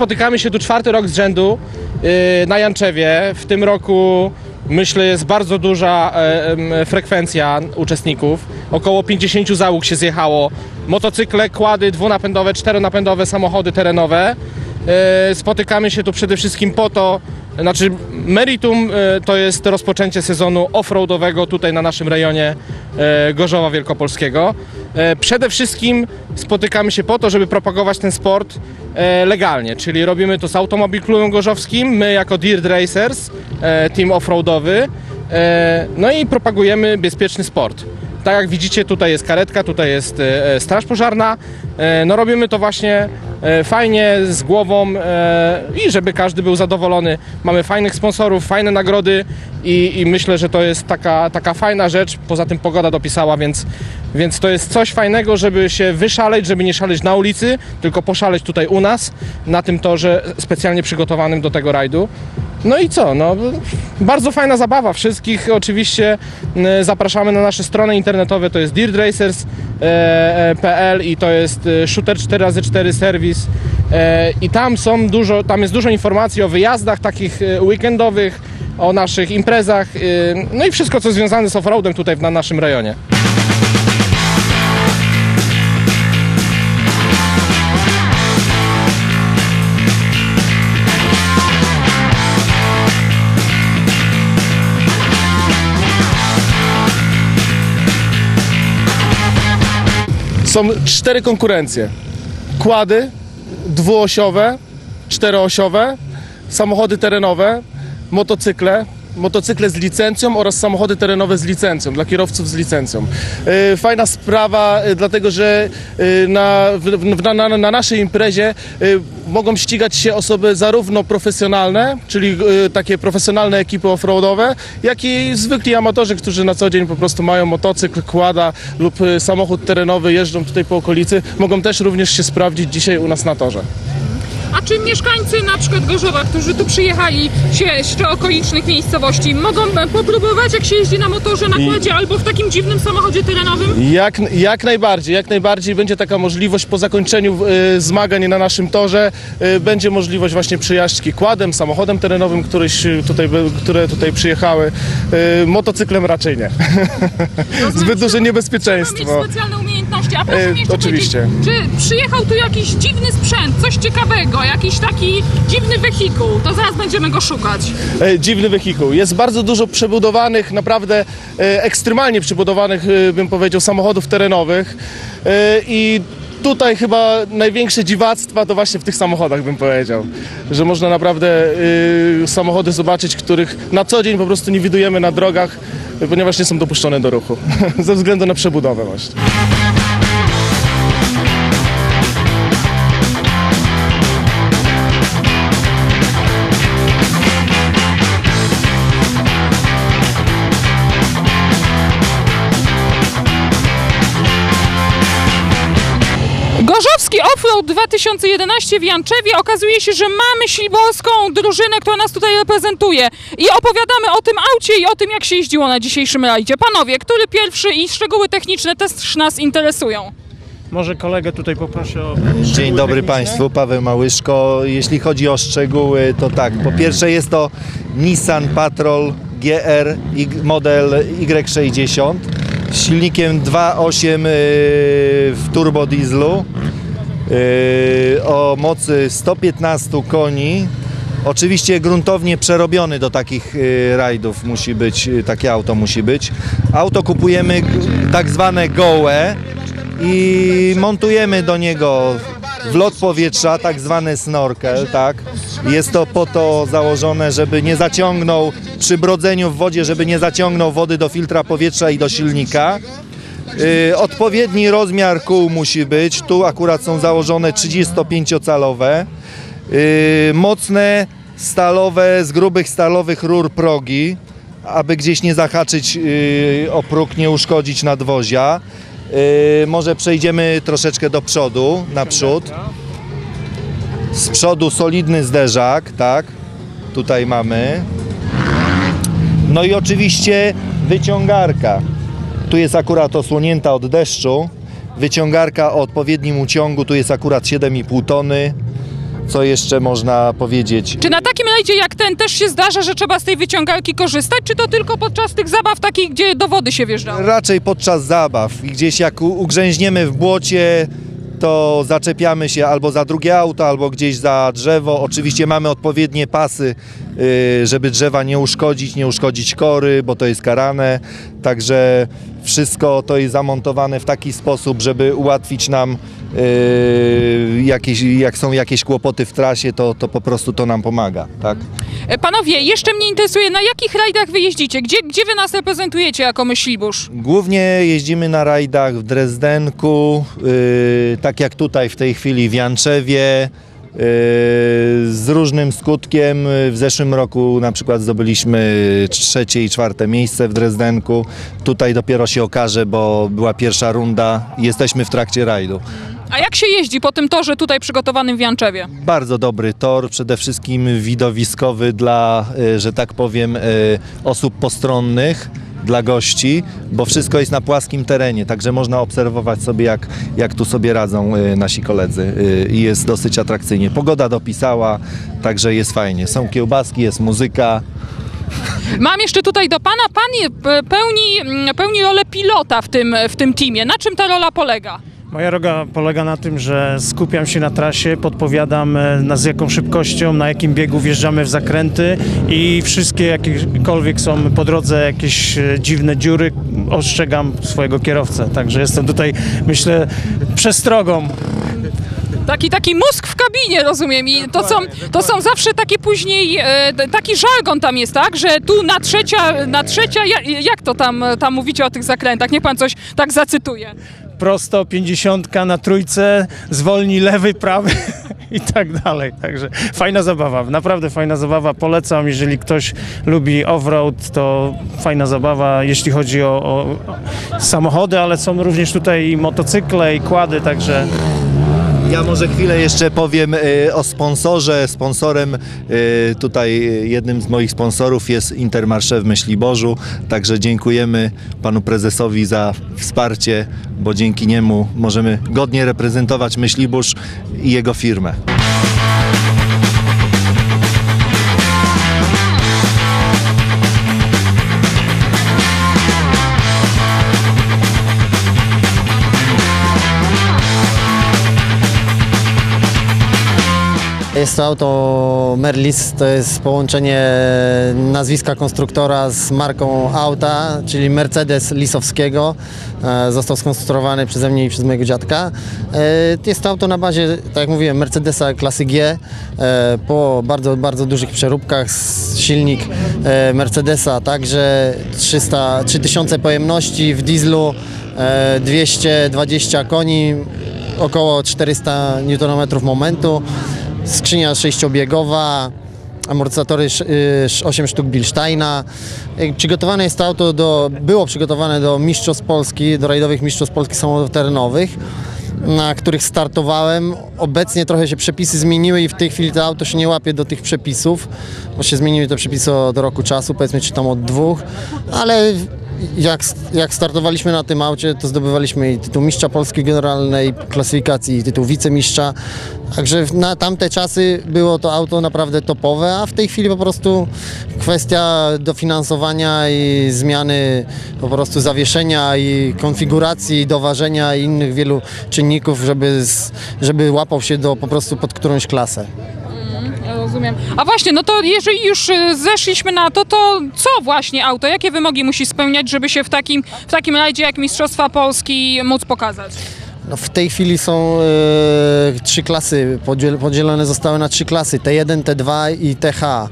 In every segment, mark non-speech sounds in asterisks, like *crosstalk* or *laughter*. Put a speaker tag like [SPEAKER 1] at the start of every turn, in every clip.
[SPEAKER 1] spotykamy się tu czwarty rok z rzędu yy, na Janczewie. W tym roku myślę jest bardzo duża frekwencja uczestników. Około 50 załóg się zjechało. Motocykle, kłady dwunapędowe, czteronapędowe, samochody terenowe. E, Spotykamy się tu przede wszystkim po to, znaczy meritum e, to jest rozpoczęcie sezonu offroadowego tutaj na naszym rejonie e, Gorzowa Wielkopolskiego. E, Przede wszystkim spotykamy się po to, żeby propagować ten sport legalnie, czyli robimy to z Automobil Klubem Gorzowskim, my jako Dirt Racers, team offroadowy, no i propagujemy bezpieczny sport. Tak jak widzicie, tutaj jest karetka, tutaj jest straż pożarna. No robimy to właśnie fajnie, z głową e, i żeby każdy był zadowolony. Mamy fajnych sponsorów, fajne nagrody i, i myślę, że to jest taka, taka fajna rzecz. Poza tym pogoda dopisała, więc, więc to jest coś fajnego, żeby się wyszaleć, żeby nie szaleć na ulicy, tylko poszaleć tutaj u nas, na tym torze specjalnie przygotowanym do tego rajdu. No i co? No, bardzo fajna zabawa. Wszystkich oczywiście m, zapraszamy na nasze strony internetowe. To jest dirtracers.pl i to jest e, Shooter 4x4 serwis. E, I tam są dużo, tam jest dużo informacji o wyjazdach takich e, weekendowych, o naszych imprezach, e, no i wszystko co związane z offroadem tutaj na naszym rejonie.
[SPEAKER 2] Są cztery konkurencje. Kłady dwuosiowe, czteroosiowe, samochody terenowe, motocykle, motocykle z licencją oraz samochody terenowe z licencją, dla kierowców z licencją. Yy, Fajna sprawa, yy, dlatego że yy, na, na, na, na naszej imprezie mogą ścigać się osoby zarówno profesjonalne, czyli takie profesjonalne ekipy offroadowe, jak i zwykli amatorzy, którzy na co dzień po prostu mają motocykl, kłada lub samochód terenowy, jeżdżą tutaj po okolicy, mogą też również się sprawdzić dzisiaj u nas na torze.
[SPEAKER 3] Czy mieszkańcy na przykład Gorzowa, którzy tu przyjechali się jeszcze okolicznych miejscowości, mogą e, popróbować jak się jeździ na motorze, na kładzie albo w takim dziwnym samochodzie terenowym?
[SPEAKER 2] Jak, jak najbardziej, jak najbardziej będzie taka możliwość po zakończeniu y, zmagań na naszym torze, y, będzie możliwość właśnie przejażdżki kładem, samochodem terenowym, któryś tutaj, które tutaj przyjechały, y, motocyklem raczej nie. *laughs* Zbyt duże
[SPEAKER 3] Trzeba mieć
[SPEAKER 2] niebezpieczeństwo.
[SPEAKER 3] specjalne umiejętności. A proszę mi jeszcze
[SPEAKER 2] oczywiście.
[SPEAKER 3] czy przyjechał tu jakiś dziwny sprzęt, coś ciekawego, jakiś taki dziwny wehikuł, to zaraz będziemy go szukać.
[SPEAKER 2] E, dziwny wehikuł. Jest bardzo dużo przebudowanych, naprawdę e, ekstremalnie przebudowanych, e, bym powiedział, samochodów terenowych E, i tutaj chyba największe dziwactwa to właśnie w tych samochodach, bym powiedział. Że można naprawdę e, samochody zobaczyć, których na co dzień po prostu nie widujemy na drogach, ponieważ nie są dopuszczone do ruchu. *laughs* Ze względu na przebudowę właśnie.
[SPEAKER 3] Gorzowski Offroad 2011 w Janczewie. Okazuje się, że mamy śliborską drużynę, która nas tutaj reprezentuje. I opowiadamy o tym aucie i o tym, jak się jeździło na dzisiejszym rajdzie. Panowie, który pierwszy i szczegóły techniczne też nas interesują.
[SPEAKER 4] Może kolegę tutaj poproszę o.
[SPEAKER 5] Dzień dobry
[SPEAKER 4] techniczne.
[SPEAKER 5] Państwu, Paweł Małyszko. Jeśli chodzi o szczegóły, to tak. Po pierwsze jest to Nissan Patrol GR Y- model Y60 z silnikiem 2.8 yy, w turbodieslu o mocy 115 koni. Oczywiście gruntownie przerobiony do takich yy, rajdów musi być, yy, takie auto musi być. Auto kupujemy tak zwane gołe i montujemy do niego wlot powietrza, tak zwany snorkel, tak. Jest to po to założone, żeby nie zaciągnął przy brodzeniu w wodzie, żeby nie zaciągnął wody do filtra powietrza i do silnika. Y, odpowiedni rozmiar kół musi być. Tu akurat są założone 35-calowe. Y, mocne, stalowe, z grubych stalowych rur progi, aby gdzieś nie zahaczyć y, o próg, nie uszkodzić nadwozia. Może przejdziemy troszeczkę do przodu, naprzód. Z przodu solidny zderzak, tak. Tutaj mamy. No i oczywiście wyciągarka. Tu jest akurat osłonięta od deszczu. Wyciągarka o odpowiednim uciągu, tu jest akurat 7,5 tony. co jeszcze można powiedzieć?
[SPEAKER 3] Czy na takim rajdzie jak ten też się zdarza, że trzeba z tej wyciągarki korzystać, czy to tylko podczas tych zabaw takich, gdzie do wody się wjeżdża?
[SPEAKER 5] Raczej podczas zabaw. Gdzieś jak ugrzęźniemy w błocie, to zaczepiamy się albo za drugie auto, albo gdzieś za drzewo. Oczywiście mamy odpowiednie pasy, y, żeby drzewa nie uszkodzić, nie uszkodzić kory, bo to jest karane. Także wszystko to jest zamontowane w taki sposób, żeby ułatwić nam y, jakieś, jak są jakieś kłopoty w trasie, to, to po prostu to nam pomaga. Tak?
[SPEAKER 3] E, Panowie, jeszcze mnie interesuje, na jakich rajdach wy jeździcie? Gdzie, gdzie wy nas reprezentujecie jako myślibusz?
[SPEAKER 5] Głównie jeździmy na rajdach w Drezdenku, yy, tak jak tutaj w tej chwili w Janczewie, yy, z różnym skutkiem. W zeszłym roku na przykład zdobyliśmy trzecie i czwarte miejsce w Drezdenku. Tutaj dopiero się okaże, bo była pierwsza runda jesteśmy w trakcie rajdu.
[SPEAKER 3] A jak się jeździ po tym torze tutaj przygotowanym w Janczewie?
[SPEAKER 5] Bardzo dobry tor, przede wszystkim widowiskowy dla, y, że tak powiem, y, osób postronnych, dla gości, bo wszystko jest na płaskim terenie, także można obserwować sobie, jak, jak tu sobie radzą y, nasi koledzy y, i jest dosyć atrakcyjnie. Pogoda dopisała, także jest fajnie. Są kiełbaski, jest muzyka.
[SPEAKER 3] Mam jeszcze tutaj do pana, pan pe- pełni, mm, pełni rolę pilota w tym, w tym teamie. Na czym ta rola polega?
[SPEAKER 4] Moja roga polega na tym, że skupiam się na trasie, podpowiadam e, na z jaką szybkością, na jakim biegu wjeżdżamy w zakręty i wszystkie jakiekolwiek są po drodze jakieś e, dziwne dziury, ostrzegam swojego kierowcę. Także jestem tutaj, myślę, przestrogą.
[SPEAKER 3] Taki, taki mózg w kabinie, rozumiem. I to są, to są zawsze takie później, e, taki żargon tam jest, tak? Że tu na trzecia, na trzecia, ja- jak to tam, tam mówicie o tych zakrętach? Niech pan coś tak zacytuje.
[SPEAKER 4] Prosto, pięćdziesiątka na trójce, zwolni lewy, prawy *laughs* i tak dalej. Także fajna zabawa, naprawdę fajna zabawa. Polecam, jeżeli ktoś lubi off-road, to fajna zabawa, jeśli chodzi o, o samochody, ale są również tutaj i motocykle i kłady, także
[SPEAKER 5] Ja może chwilę jeszcze powiem y, o sponsorze. Sponsorem y, tutaj y, jednym z moich sponsorów jest Intermarché w Myśliborzu, także dziękujemy panu prezesowi za wsparcie, bo dzięki niemu możemy godnie reprezentować Myślibórz i jego firmę.
[SPEAKER 6] Jest to auto Merlis, to jest połączenie nazwiska konstruktora z marką auta, czyli Mercedes Lisowskiego. E, Został skonstruowany przeze mnie i przez mojego dziadka. E, Jest to auto na bazie, tak jak mówiłem, Mercedesa klasy G e, po bardzo, bardzo dużych przeróbkach. Silnik Mercedesa także 300, 3000 pojemności w dieslu, e, 220 koni, około 400 Nm momentu, skrzynia sześciobiegowa, amortyzatory 8 sztuk Bilsteina. Y, Przygotowane jest to auto do, było przygotowane do mistrzostw Polski, do rajdowych mistrzostw Polski samochodów terenowych, na których startowałem. Obecnie trochę się przepisy zmieniły i w tej chwili to auto się nie łapie do tych przepisów, bo się zmieniły te przepisy od roku czasu, powiedzmy czy tam od dwóch, ale jak, jak startowaliśmy na tym aucie, to zdobywaliśmy i tytuł mistrza Polski generalnej klasyfikacji, i tytuł wicemistrza. Także na tamte czasy było to auto naprawdę topowe, a w tej chwili po prostu kwestia dofinansowania i zmiany po prostu zawieszenia i konfiguracji, doważenia i innych wielu czynników, żeby, żeby łapał się do po prostu pod którąś klasę.
[SPEAKER 3] Rozumiem. A właśnie, no to jeżeli już y, zeszliśmy na to, to co właśnie auto, jakie wymogi musi spełniać, żeby się w takim, w takim rajdzie jak Mistrzostwa Polski móc pokazać?
[SPEAKER 6] No w tej chwili są e, trzy klasy, podziel, podzielone zostały na trzy klasy, T1, T2 i TH.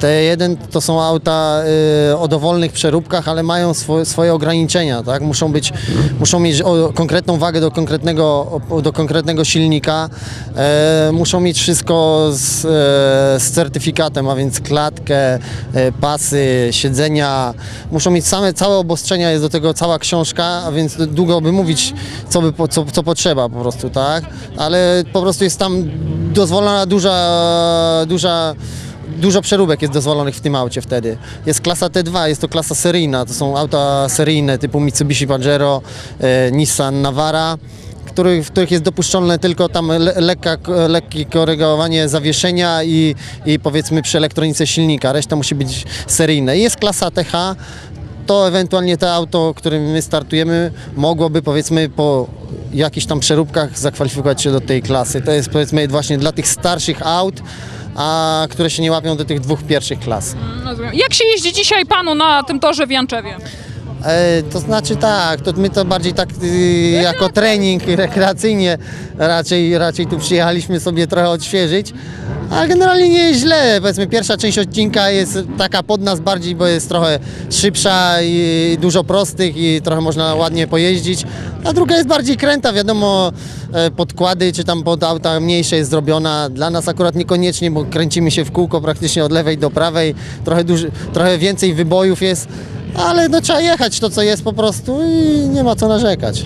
[SPEAKER 6] T1 to są auta e, o dowolnych przeróbkach, ale mają swo, swoje ograniczenia, tak? Muszą być, muszą mieć o, konkretną wagę do konkretnego, o, do konkretnego silnika, e, muszą mieć wszystko z, e, z certyfikatem, a więc klatkę, e, pasy, siedzenia, muszą mieć same, całe obostrzenia, jest do tego cała książka, a więc długo by mówić, co, by, co, co potrzeba po prostu, tak? Ale po prostu jest tam dozwolona duża, duża Dużo przeróbek jest dozwolonych w tym aucie wtedy. Jest klasa T2, jest to klasa seryjna, to są auta seryjne typu Mitsubishi Pajero, e, Nissan Navara, w których jest dopuszczone tylko tam le, lekka, lekkie korygowanie zawieszenia i, i powiedzmy przy elektronice silnika. Reszta musi być seryjne. Jest klasa TH, to ewentualnie to auto, którym my startujemy, mogłoby powiedzmy po jakichś tam przeróbkach zakwalifikować się do tej klasy. To jest powiedzmy właśnie dla tych starszych aut, a które się nie łapią do tych dwóch pierwszych klas.
[SPEAKER 3] Rozumiem. Jak się jeździ dzisiaj panu na tym torze w Janczewie?
[SPEAKER 6] E, to znaczy tak, to my to bardziej tak y, jako trening rekreacyjnie raczej, raczej tu przyjechaliśmy sobie trochę odświeżyć, a generalnie nie jest źle. Powiedzmy pierwsza część odcinka jest taka pod nas bardziej, bo jest trochę szybsza i dużo prostych i trochę można ładnie pojeździć, a druga jest bardziej kręta, wiadomo e, podkłady czy tam pod auta mniejsze jest zrobiona. Dla nas akurat niekoniecznie, bo kręcimy się w kółko praktycznie od lewej do prawej, trochę, duży, trochę więcej wybojów jest, ale no trzeba jechać to co jest po prostu i nie ma co narzekać.